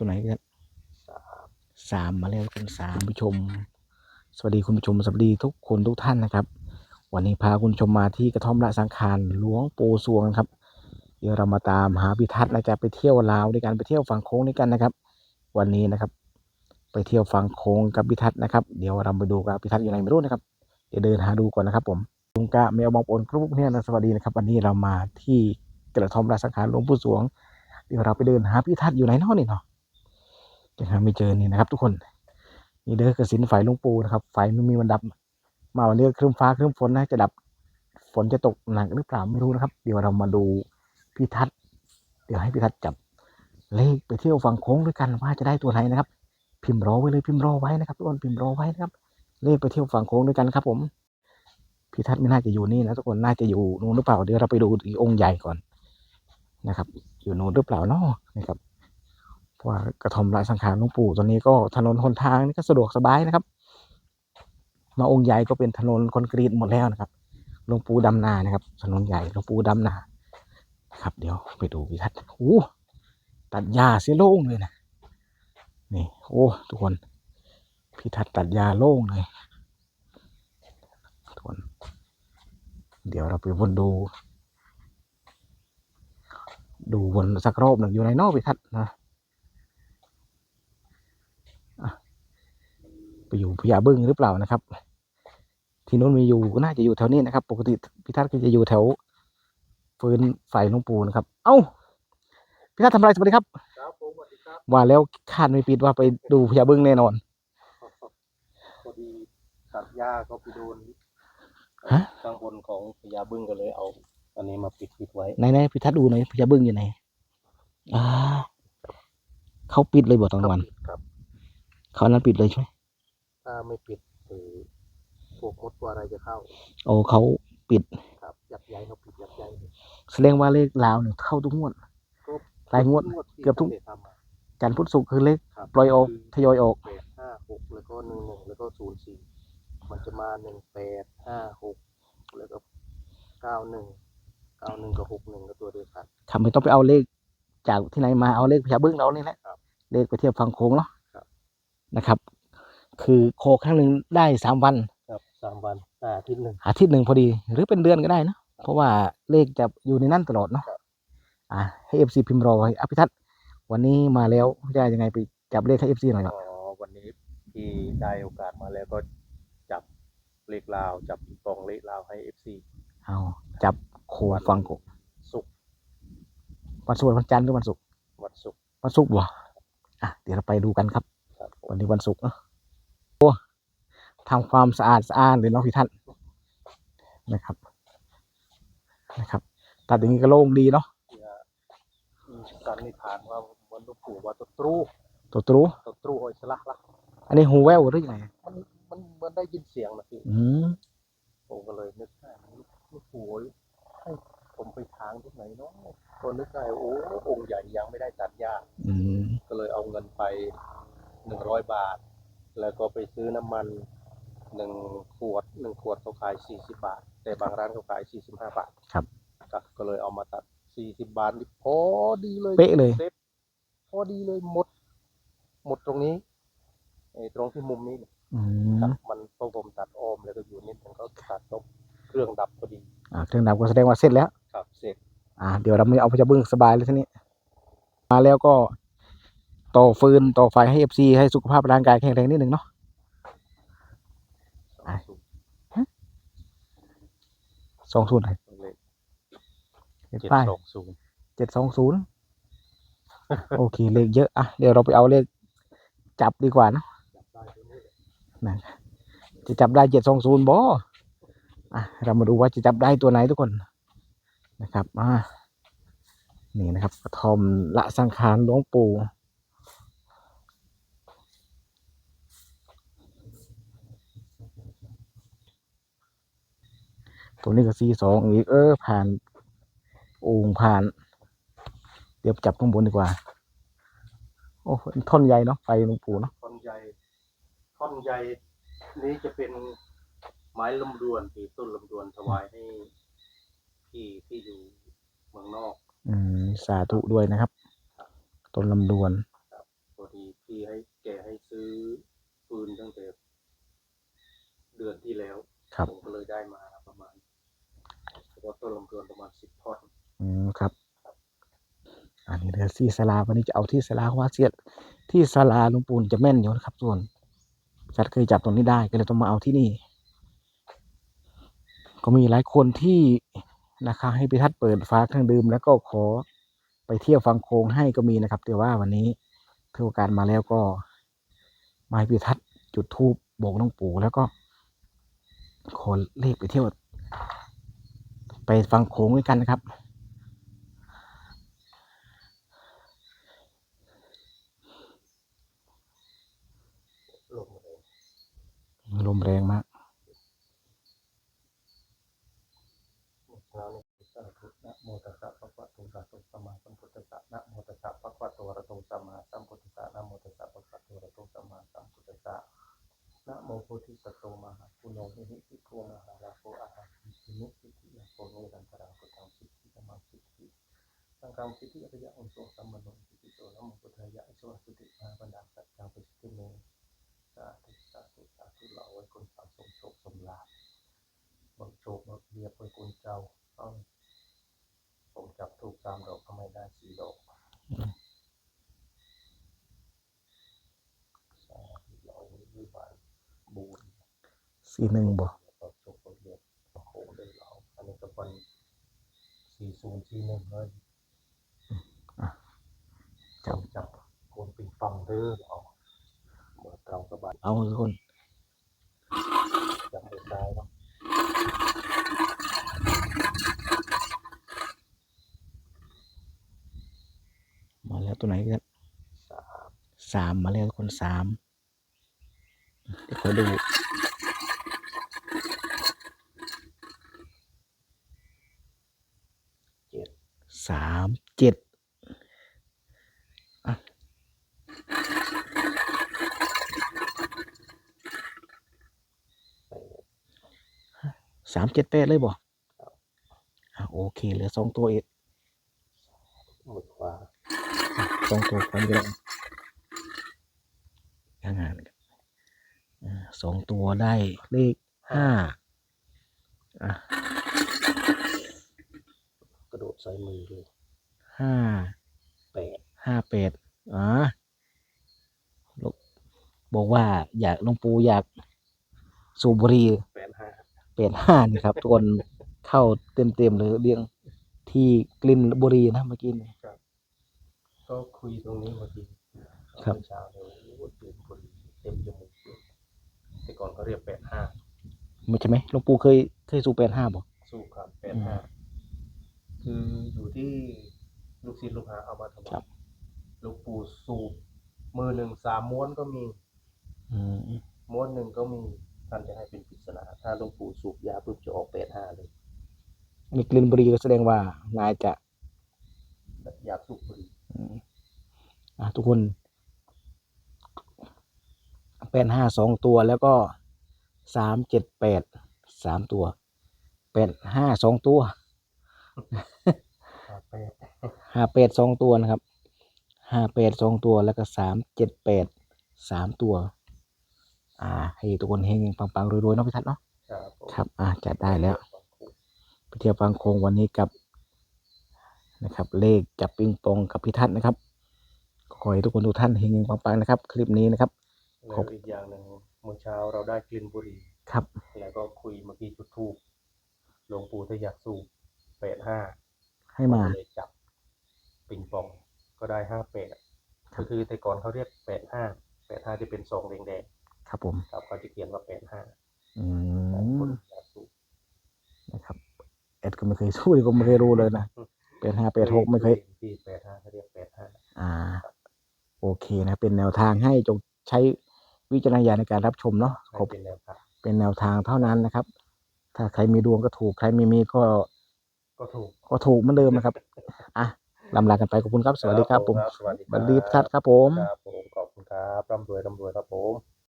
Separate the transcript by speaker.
Speaker 1: ตัวไหนกัน
Speaker 2: สาม
Speaker 1: สามมาแล้วกันสามผู้ชม สวัสดีคุณผู้ชมสวัสดีทุกคนทุกท่านนะครับ วันนี้พาคุณผู้ชมมาที่กระท่อมละสังขารหลวงปู่สวงครับ เดี๋ยวเรามาตามหาพิทัศน์นะจะไปเที่ยวลาวด้วยกันไปเที่ยวฝั่งโค้งด้วยกันนะครับ วันนี้นะครับ ไปเที่ยวฝั่งโค้งกับพิทัศน์นะครับ เดี๋ยวเราไปดูกับพิทัศน์อยู่ไหนไม่รู้นะครับเดี๋ยวเดินหาดูก่อนนะครับ ผมลุงกะแมวบองปนกรุ๊ปเนี่ยนะสวัสดีนะครับ วันนี้เรามาที่กระท่อมละสังขารหลวงปู่สวง เดี๋ยวเราไปเดินหาพิทัศน์อยู่ไหนเนาะนี่เนาะ ยังหาไม่เจอนี่นะครับ ทุกคนนี่เด้อกระสินไฟลวงปูนะครับ ไฟไม่มีวันดับ มาวันนี้ครึ้มฟ้าครึ้มฝนนะจะดับ ฝนจะตกหนักหรือเปล่าไม่รู้นะครับ เดี๋ยวเรามาดูพิทัศน์เดี๋ยวให้พิทัศน์จับเลขไปเที่ยวฝั่งโค้งด้วยกันว่าจะได้ตัวไหนนะครับ พิมพ์รอไว้เลยพิมพ์รอไว้นะครับทุกคนพิมพ์รอไว้นะครับ เลขไปเที่ยวฝั่งโค้งด้วยกันครับ ผมพิทัศน์ไม่น่าจะอยู่นี่นะทุกคนน่าจะอยู่นู่นหรือเปล่าเดี๋ยวเราไปดูอีกองค์ใหญ่ก่อนนะครับ อยู่นู่นหรือเปล่าเนาะนะครับ เพราะว่ากระทอมลายสังขารหลวงปู่ตอนนี้ก็ถนนหนทางนี่ก็สะดวกสบายนะครับ มาองค์ใหญ่ก็เป็นถนนคอนกรีตหมดแล้วนะครับหลวงปู่ดำนานะครับ ถนนใหญ่หลวงปู่ดำนาครับ เดี๋ยวไปดูพิทัศน์โอ้ตัดหญ้าเสียโล่งเลยนะนี่โอ้ทุกคนพิทัศน์ตัดหญ้าโล่งเลยทุกคนเดี๋ยวเราไปวนดู ดูวนสักรอบหนึ่งอยู่ในนอกพิทัศน์นะอะ ไปอยู่พญาบึ้งหรือเปล่านะครับ ที่นู้นมีอยู่ก็น่าจะอยู่แถวนี้นะครับ ปกติพิทัศน์ก็จะอยู่แถวฟืนไฟหลวงปู่นะครับ เอ้าพิทัศน์ทำอะไรสวัสดีครับ
Speaker 2: ครับผมสวัสดีครับ
Speaker 1: ว่าแล้วคาดไม่ปิดว่าไปดูพญาบึ้งแน่นอน
Speaker 2: พอดีตัดหญ้าก็ไปโดน
Speaker 1: ฮะ
Speaker 2: ข้างบนของพญาบึ้งก็เลยเอา อันนี้มาปิดปิดไว้
Speaker 1: ไหนไหนพิทัศน์ดูหน่อยพญาบึ้งอยู่ไหนอ่าเขาปิดเลยบ่ตอนกลางวัน
Speaker 2: ครับ
Speaker 1: เขานั้นปิดเลยใช่ไหม
Speaker 2: ถ้าไม่ปิดเออพวกมดตัวอะไรจะเข้า
Speaker 1: โอ้เขาปิด
Speaker 2: ครับยัดย้ายเขาปิดยัดย้ายเลย
Speaker 1: แสดงว่าเลขลาวเนี่ยเข้าทุกงวด
Speaker 2: ก็
Speaker 1: รายงวด
Speaker 2: ที่
Speaker 1: เกือบทุก
Speaker 2: ตั้งแต่ทำมา
Speaker 1: จันทร์พุธศุกร์คือเลข
Speaker 2: ครับ
Speaker 1: ปล่อยออกทยอยออก
Speaker 2: แปดห้าหกแล้วก็หนึ่งหนึ่งแล้วก็ศูนย์สี่มันจะมาหนึ่งแปดห้าหกแล้วก็เก้าหนึ่งเก้าหนึ่งกับหกหนึ่งก็ตัวเดียวกัน
Speaker 1: ครับไม่ต้องไปเอาเลขจากที่ไหนมาเอาเลขพญาบึ้งเรานี่แหละ
Speaker 2: ครับ
Speaker 1: เลขไปเทียบฟังโค้งเนาะ
Speaker 2: ครับ
Speaker 1: นะครับ คือโคครั้งหนึ่งได้สามวัน
Speaker 2: ครับสามวันอ่าอาทิตย์หนึ่ง
Speaker 1: อาทิตย์หนึ่งพอดี หรือเป็นเดือนก็ได้นะ เพราะว่าเลขจะอยู่ในนั่นตลอดเนาะ
Speaker 2: ครับ
Speaker 1: อ่าให้เอฟซีพิมพ์รอไว้อภิทัศน์วันนี้มาแล้วจะยังไงไปจับเลขให้เอฟซีหน่อยครับ
Speaker 2: อ๋อวันนี้ที่ได้โอกาสมาแล้วก็จับเลขลาว จับกองเลขลาวให้เอฟซี
Speaker 1: เอาจับโคฟังโก
Speaker 2: สุกร์
Speaker 1: วันศุกร์วันจันทร์หรือวันศุกร์
Speaker 2: วันศุกร์
Speaker 1: วันศุกร์วะอะเดี๋ยวเราไปดูกันครับ
Speaker 2: ครับผม
Speaker 1: วันนี้วันศุกร์เนอะโอ้ ทำความสะอาดสะอาดเลยเนาะพี่ท่านนะครับนะครับตัดอย่างนี้ก็โล่งดีเนาะ
Speaker 2: เพื่อมีสันนิษฐานว่าวันหลูกปู่ว่าตัวตรู
Speaker 1: ตัวตรู
Speaker 2: ตัวตรูโอยสลักละ
Speaker 1: อันนี้หูแววหรือยังไง
Speaker 2: มันมันมันได้ยินเสียงนะพี่
Speaker 1: อืม
Speaker 2: ผมก็เลยนึกได้ลูกปู่ให้ผมไปทางที่ไหนเนาะก็นึกได้โอ้องค์ใหญ่ยังไม่ได้ตัดหญ้า
Speaker 1: อืม
Speaker 2: ก็เลยเอาเงินไปหนึ่งร้อยบาท แล้วก็ไปซื้อน้ำมัน หนึ่งขวดหนึ่งขวดเขาขายสี่สิบาท แต่บางร้านเขาขายสี่สิบห้าบาท
Speaker 1: ครับ
Speaker 2: ครับก็เลยเอามาตัดสี่สิบาทนี่พอดีเลย
Speaker 1: เป๊ะเลย
Speaker 2: ซฟพอดีเลยหมด หมดตรงนี้ไอ้ตรงที่มุมนี้เนี่ย
Speaker 1: อื
Speaker 2: ครั
Speaker 1: ม
Speaker 2: บมันพอผมตัดออมแล้วก็อยู่นิดมันก็ตัดลบเครื่องดับพอดี
Speaker 1: อ่าเครื่องดับก็แสดงว่าเสร็จแล้ว
Speaker 2: ครับเสร็จ
Speaker 1: อ่า เดี๋ยวเราไม่เอาพจะบึ้งสบายเลยทีนี้ มาแล้วก็ต่อฟืนต่อไฟให้เอฟซีให้สุขภาพร่างกายแข็งแรงนิดหนึ่งเนาะ
Speaker 2: สองสูตร
Speaker 1: สองศูนย์
Speaker 2: เลข
Speaker 1: เจ็ด
Speaker 2: เจ็ด
Speaker 1: ป้าย
Speaker 2: สองศูนย์
Speaker 1: เจ็ดสองศูนย์โอเคเลขเยอะอะเดี๋ยวเราไปเอาเลขจับดีกว่าเนอะ
Speaker 2: จับได้ตัวนี้เลย
Speaker 1: นะจะจับได้เจ็ดสองศูนย์บออะเรามาดูว่าจะจับได้ตัวไหนทุกคนนะครับอ่านี่นะครับกระทอมละสังขารหลวงปู่ ตัวนี้ก็ซีสองอีกเออ ผ่านโอ่งผ่าน เดี๋ยวจับข้างบนดีกว่า โอ้ท่อนใหญ่เนาะไฟหลวงปู่เนาะ
Speaker 2: ท่อนใหญ่ท่อนใหญ่นี้จะเป็นไม้ลำดวนที่ต้นลำดวนถวายให้พี่ที่อยู่เมืองนอก
Speaker 1: อืมสาธุด้วยนะครับ ต้นลำดวน
Speaker 2: ที่ให้แกให้ซื้อปืนตั้งแต่เดือนที่แล้ว
Speaker 1: ครับ
Speaker 2: ผมก็เลยได้มา ประมาณเฉพาะต้นลำดวนประมาณสิบท่อน
Speaker 1: อืมครับ อันนี้เดี๋ยวที่ศาลาวันนี้จะเอาที่ศาลาเพราะว่าเสียที่ศาลาหลวงปู่จะแม่นอยู่นะครับ ส่วนจัดเคยจับตรงนี้ได้ก็เลยต้องมาเอาที่นี่ ก็มีหลายคนที่นะคะ ให้พิทัศน์เปิดฟ้าเครื่องดื่มแล้วก็ขอไปเที่ยวฟังโค้งให้ก็มีนะครับ แต่ว่าวันนี้ถือโอกาสมาแล้วก็มาให้พิทัศน์จุดธูปบอกหลวงปู่แล้วก็ขอเลขไปเที่ยว ไปฟังโขงด้วยกันนะครับ
Speaker 2: มาเลย
Speaker 1: ลมแรงมาก
Speaker 2: โมโตโตมหาปุโนหิหิปิโกมหาลาโกอาหารสินุสิทิยาโกโนรันตราโกตังสิทธิธรรมังสิทธิสังฆังสิทธิอริยะอุโสสัมมโนสิทธิโตนะมพุทธายะอิโสสุติมาบรรดาสัจจังปิสติโมสาธุสาธุสาธุเราไว้คนสะสมโชคสมลาภบังโชคบังเบียบไว้คนเจ้าต้อง ผมจับถูกสามดอกทำไมได้สี่ดอกสาธุเราวิบานบูน
Speaker 1: สี่หนึ่งบ่
Speaker 2: ต่อจบเรียบโอ้โหได้เราอัน นี้ก็เป็นสี่ศูนย์สี่หนึ่งเลย
Speaker 1: ครับ
Speaker 2: ผมจับโกนปิงปังเด้อเอาเมื่อเรากระบาด
Speaker 1: เอาทุกคน
Speaker 2: จับมือซ้ายเนาะ
Speaker 1: มาแล้วตัวไหนกัน
Speaker 2: สาม
Speaker 1: สามมาแล้วทุกคนสามเดี๋ยวขอดู
Speaker 2: เจ็ด
Speaker 1: สาม เจ็ดอะ
Speaker 2: แปด
Speaker 1: สามเจ็ดแปดเลยบ่อะโอเคเหลือสองตัวเอง
Speaker 2: มือขวา
Speaker 1: สองตัวความเยอะทางงานกันอ่าสองตัวได้เลขห้าอะ
Speaker 2: กระโดดใส่มือเลย
Speaker 1: ห้า
Speaker 2: แปด
Speaker 1: ห้าแปดอ๋อลูกบอกว่าอยากหลวงปู่อยากสูบบุหรี่
Speaker 2: แปดห้า
Speaker 1: แปดห้านี่ครับ ทุกคนเข้าเต็มเต็มๆเลยเรียงที่กลิ่นบุหรี่นะเมื่อกี้นี่
Speaker 2: ก็คุยตรงนี้เมื่อกี้
Speaker 1: ครับ
Speaker 2: เมื่อเช้าเนี่ยโอ้โหตื่นพอดีเต็มจมูกเลยแต่ก่อนเขาเรียกแปดห้า
Speaker 1: ไม่ใช่ไหมหลวงปู่เคยเคยสูบแปดห้าบอก
Speaker 2: สู้ครับแปดห้าคืออยู่ที่ ลูกศิษย์ลูกหาเอามาทำ
Speaker 1: ครับ
Speaker 2: ลูกปู่สูบมือหนึ่งสามม้วนก็มี
Speaker 1: อืม
Speaker 2: ม้วนหนึ่งก็มีท่านจะให้เป็นปริศนาถ้าหลวงปู่สูบยาปุ๊บจะออกแปดห้าเลย
Speaker 1: มีกลิ่นบุหรี่ก็แสดงว่านายจะ
Speaker 2: อยากสูบบุหรี่
Speaker 1: อืมอะทุกคนแปดห้าสองตัวแล้วก็สามเจ็ดแปดสามตัวแปดห้าสองตัว
Speaker 2: ห้าแปด
Speaker 1: ห้าแปดสองตัวนะครับห้าแปดสองตัวแล้วก็สามเจ็ดแปดสามตัว อ่า ให้ทุกคนเฮงๆปังๆรวยๆเนาะพี่ทัศน์เนาะ
Speaker 2: ครับผม
Speaker 1: ครับอ่าจัดได้แล้วไปเที่ยวฟังโคงวันนี้กับนะครับ เลขจับปิงปองกับพี่ทัศน์นะครับขอให้ทุกคนทุกท่านเฮงๆปังๆนะครับ คลิปนี้นะครับ
Speaker 2: แล้วอีกอย่างหนึ่งเมื่อเช้าเราได้กลิ่นบุหรี่
Speaker 1: ครับ
Speaker 2: แล้วก็คุยเมื่อกี้จุดทูบหลวงปู่ถ้าอยากสูบแปดห้า
Speaker 1: ให้มา
Speaker 2: ก็เลยจับ ปิงปองก็ได้ห้าแปดก็คือแต่ก่อนเขาเรียกแปดห้าแปดห้าจะเป็นซองแดง
Speaker 1: ครับผม
Speaker 2: ๆครับเขาจะเขียนว่าแปดห้า
Speaker 1: อื
Speaker 2: ค
Speaker 1: ม
Speaker 2: นอยากสูบ
Speaker 1: นะครับเอ็ดก็ไม่เคยสู้ก็ไม่เคยรู้เลยนะแปดห้าแปดหกไม่เคย
Speaker 2: ที่แปดห้าเขาเรียกแปดห้า
Speaker 1: อ่า โอเคนะ เป็นแนวทางให้จงใช้วิจารณญาณในการรับชมเนาะข
Speaker 2: ให้
Speaker 1: อบ
Speaker 2: เป็นแนวทาง
Speaker 1: เป็นแนวทางเท่านั้นนะครับ ถ้าใครมีดวงก็ถูก ใครไม่มีก็
Speaker 2: ก็ถูก
Speaker 1: ก็ถูกเหมือนเดิมนะครับอะ ลำลากันไปขอบคุณครับ สวัสดีครับผม
Speaker 2: สวัสดี
Speaker 1: บัลลีทัศน์ครับผม
Speaker 2: ครับผมขอบคุณครับร่ำรวยร่ำรวยครับผม